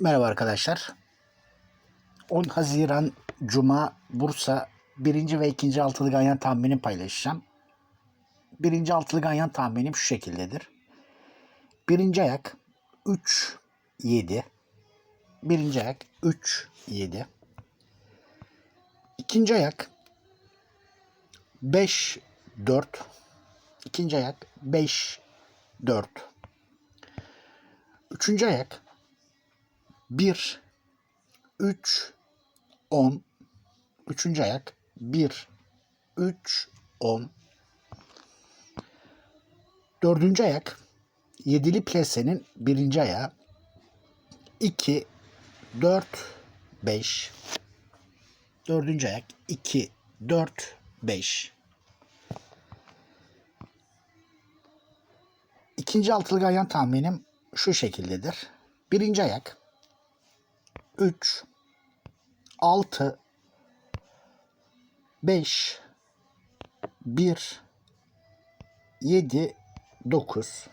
Merhaba arkadaşlar. 10 Haziran Cuma Bursa 1. ve 2. altılı ganyan tahminini paylaşacağım. 1. altılı ganyan tahminim şu şekildedir. Birinci ayak 3 7. Birinci ayak 3 7. İkinci ayak 5 4. İkinci ayak 5 4. Üçüncü ayak 1 3 10 Üçüncü ayak. 1 3 10 Dördüncü ayak. Yedili plesenin birinci ayağı. 2 4 5 Dördüncü ayak. 2 4 5 İkinci altılı ganyan tahminim şu şekildedir. Birinci ayak 3 6 5 1 7 9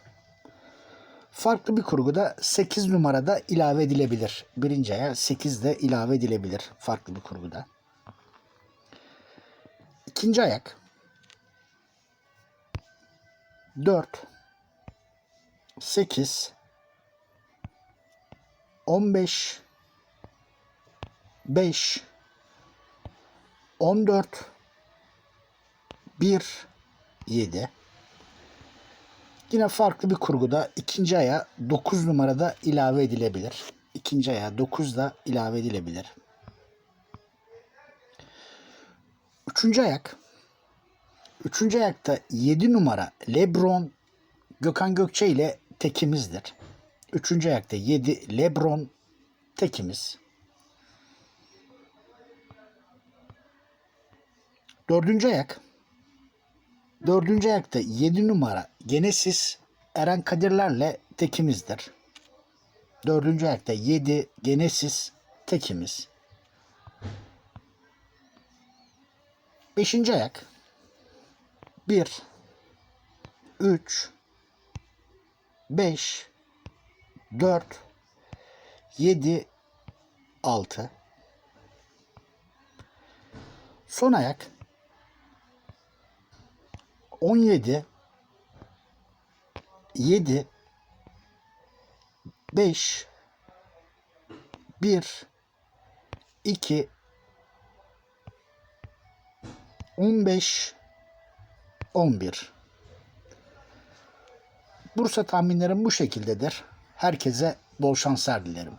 Farklı bir kurguda 8 numarada ilave edilebilir. Birinci aya 8 de ilave edilebilir farklı bir kurguda. İkinci ayak 4 8 15 5 14 1 7 Yine farklı bir kurguda ikinci aya 9 numarada ilave edilebilir. İkinci aya 9 da ilave edilebilir. Üçüncü ayak. Üçüncü ayakta 7 numara Lebron Gökhan Gökçe ile tekimizdir. Üçüncü ayakta 7 Lebron tekimiz. Dördüncü ayak. Dördüncü ayakta 7 numara Genesis Eren Kadirlerle tekimizdir. Dördüncü ayakta 7 Genesis tekimiz. Beşinci ayak. 1 3 5 4 7 6 Son ayak 17 7 5 1 2 15 11 Bursa tahminlerim bu şekildedir. Herkese bol şanslar dilerim.